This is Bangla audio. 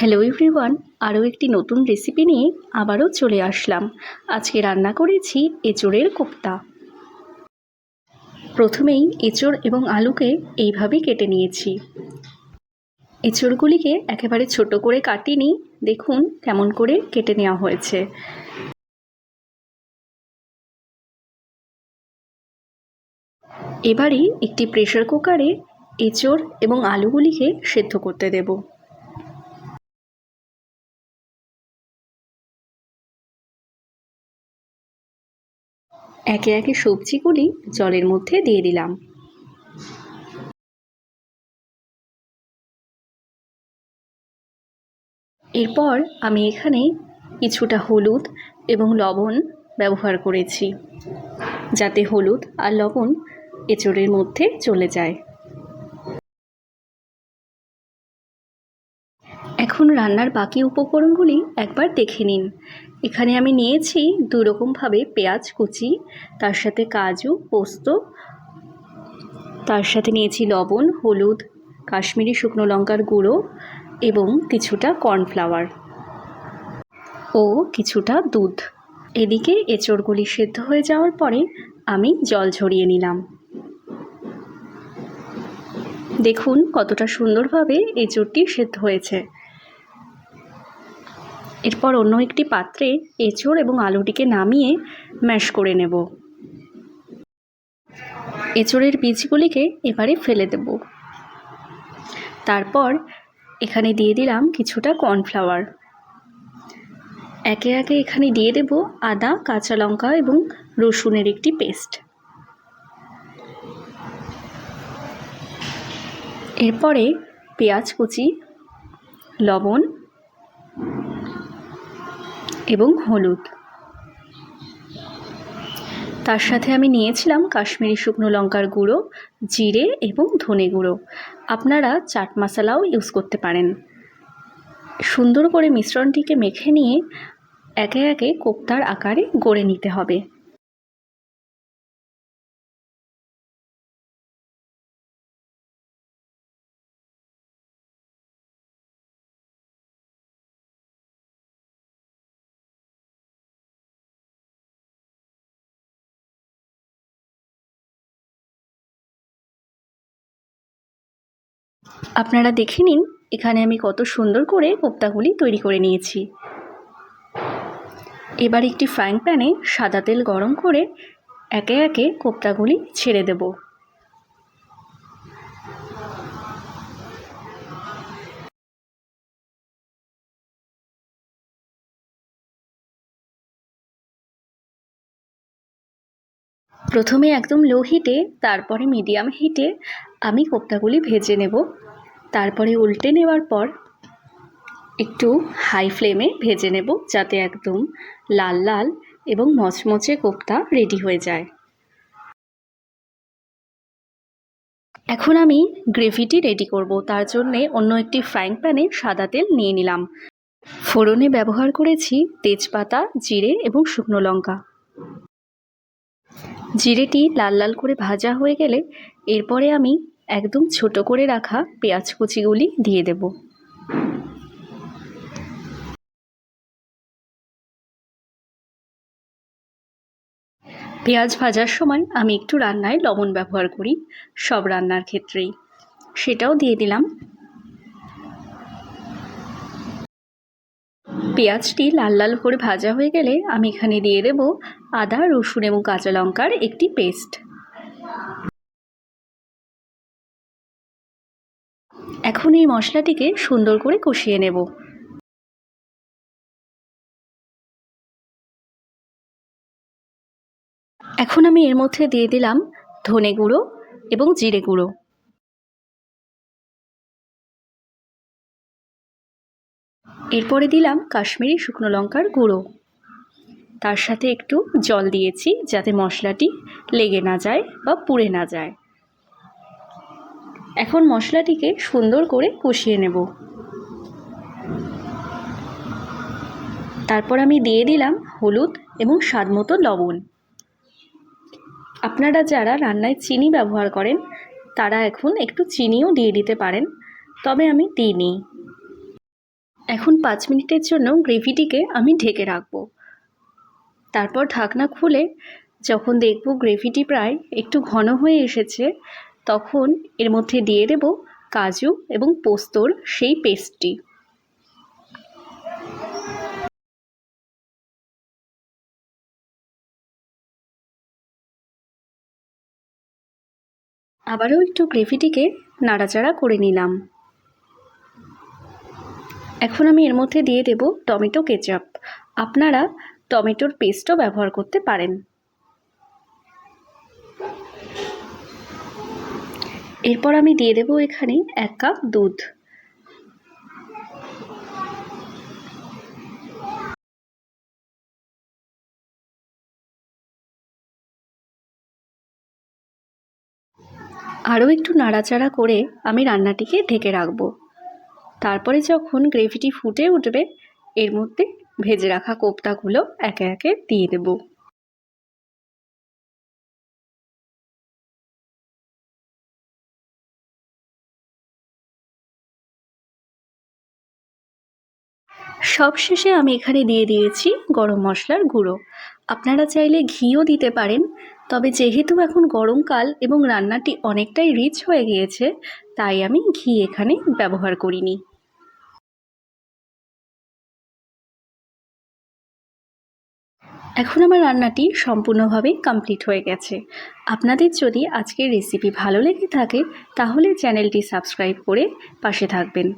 হ্যালো এভরিওয়ান আরও একটি নতুন রেসিপি নিয়ে আবারও চলে আসলাম। আজকে রান্না করেছি এঁচোড়ের কোপ্তা। প্রথমেই এঁচোড় এবং আলুকে এইভাবে কেটে নিয়েছি। এঁচোড়গুলিকে একেবারে ছোট করে কাটিনি, দেখুন কেমন করে কেটে নেওয়া হয়েছে। এবারে একটি প্রেশার কুকারে এঁচোড় এবং আলুগুলিকে সেদ্ধ করতে দেবো। একে একে সবজিগুলি জলের মধ্যে দিয়ে দিলাম। এরপর আমি এখানে কিছুটা হলুদ এবং লবণ ব্যবহার করেছি, যাতে হলুদ আর লবণ এঁচড়ের মধ্যে চলে যায়। এখন রান্নার বাকি উপকরণগুলি একবার দেখে নিন। এখানে আমি নিয়েছি দু রকমভাবে পেঁয়াজ কুচি, তার সাথে কাজু, পোস্ত, তার সাথে নিয়েছি লবণ, হলুদ, কাশ্মীরি শুকনো লঙ্কার গুঁড়ো এবং কিছুটা কর্নফ্লাওয়ার ও কিছুটা দুধ। এদিকে এঁচড়গুলি সেদ্ধ হয়ে যাওয়ার পরে আমি জল ঝরিয়ে নিলাম। দেখুন কতটা সুন্দরভাবে এঁচড়টি সেদ্ধ হয়েছে। এরপর অন্য একটি পাত্রে এঁচড় এবং আলুটিকে নামিয়ে ম্যাশ করে নেব। এঁচড়ের বীজগুলিকে এবারে ফেলে দেব। তারপর এখানে দিয়ে দিলাম কিছুটা কর্নফ্লাওয়ার। একে একে এখানে দিয়ে দেব আদা, কাঁচা লঙ্কা এবং রসুনের একটি পেস্ট। এরপরে পেঁয়াজ কুচি, লবণ এবং হলুদ। তার সাথে আমি নিয়েছিলাম কাশ্মীরি শুকনো লঙ্কার গুঁড়ো, জিরে এবং ধনে গুঁড়ো। আপনারা চাট মশলাও ইউজ করতে পারেন। সুন্দর করে মিশ্রণটিকে মেখে নিয়ে একে একে কোপ্তার আকারে গড়ে নিতে হবে। আপনারা দেখে নিন, এখানে আমি কত সুন্দর করে কোপ্তাগুলি তৈরি করে নিয়েছি। এবার একটি ফ্রাইং প্যানে সাদা তেল গরম করে একে একে কোপ্তাগুলি ছেড়ে দেব। প্রথমে একদম লো হিটে, তারপরে মিডিয়াম হিটে আমি কোপ্তাগুলি ভেজে নেব। তারপরে উল্টে নেওয়ার পর একটু হাই ফ্লেমে ভেজে নেব যাতে একদম লাল লাল এবং মচমচে কোপ্তা রেডি হয়ে যায়। এখন আমি গ্রেভিটি রেডি করব। তার জন্যে অন্য একটি ফ্রাইং প্যানে সাদা তেল নিয়ে নিলাম। ফোড়নে ব্যবহার করেছি তেজপাতা, জিরে এবং শুকনো লঙ্কা। জিরেটি লাল লাল করে ভাজা হয়ে গেলে এরপরে আমি একদম ছোট করে রাখা পেঁয়াজ কুচিগুলি দিয়ে দেব। পেঁয়াজ ভাজার সময় আমি একটু রান্নায় লবণ ব্যবহার করি, সব রান্নার ক্ষেত্রেই। সেটাও দিয়ে দিলাম। পেঁয়াজটি লাল লাল করে ভাজা হয়ে গেলে আমি এখানে দিয়ে দেব আদা, রসুন এবং কাঁচা লঙ্কার একটি পেস্ট। এখন এই মশলাটিকে সুন্দর করে কষিয়ে নেব। এখন আমি এর মধ্যে দিয়ে দিলাম ধনে গুঁড়ো এবং জিরে গুঁড়ো। এরপরে দিলাম কাশ্মীরি শুকনো লঙ্কার গুঁড়ো। তার সাথে একটু জল দিয়েছি যাতে মশলাটি লেগে না যায় বা পুড়ে না যায়। এখন মশলাটিকে সুন্দর করে কষিয়ে নেব। তারপর আমি দিয়ে দিলাম হলুদ এবং স্বাদ মতো লবণ। আপনারা যারা রান্নায় চিনি ব্যবহার করেন, তারা এখন একটু চিনিও দিয়ে দিতে পারেন, তবে আমি দিইনি। এখন পাঁচ মিনিটের জন্য গ্রেভিটিকে আমি ঢেকে রাখব। তারপর ঢাকনা খুলে যখন দেখব গ্রেভিটি প্রায় একটু ঘন হয়ে এসেছে, তখন এর মধ্যে দিয়ে দেব কাজু এবং পোস্তর সেই পেস্টটি। আবারও একটু গ্রেভিটিকে নাড়াচাড়া করে নিলাম। এখন আমি এর মধ্যে দিয়ে দেব টমেটো কেচাপ। আপনারা টমেটোর পেস্টও ব্যবহার করতে পারেন। এরপর আমি দিয়ে দেব এখানে এক কাপ দুধ। আরও একটু নাড়াচাড়া করে আমি রান্নাটিকে ঢেকে রাখব। তারপরে যখন গ্রেভিটি ফুটে উঠবে, এর মধ্যে ভেজে রাখা কোপ্তাগুলো একে একে দিয়ে দেব। সবশেষে আমি এখানে দিয়ে দিয়েছি গরম মশলার গুঁড়ো। আপনারা চাইলে ঘিও দিতে পারেন, তবে যেহেতু এখন গরমকাল এবং রান্নাটি অনেকটাই রিচ হয়ে গিয়েছে, তাই আমি ঘি এখানে ব্যবহার করিনি। এখন আমার রান্নাটি সম্পূর্ণভাবে কমপ্লিট হয়ে গেছে। আপনাদের যদি আজকের রেসিপি ভালো লেগে থাকে, তাহলে চ্যানেলটি সাবস্ক্রাইব করে পাশে থাকবেন।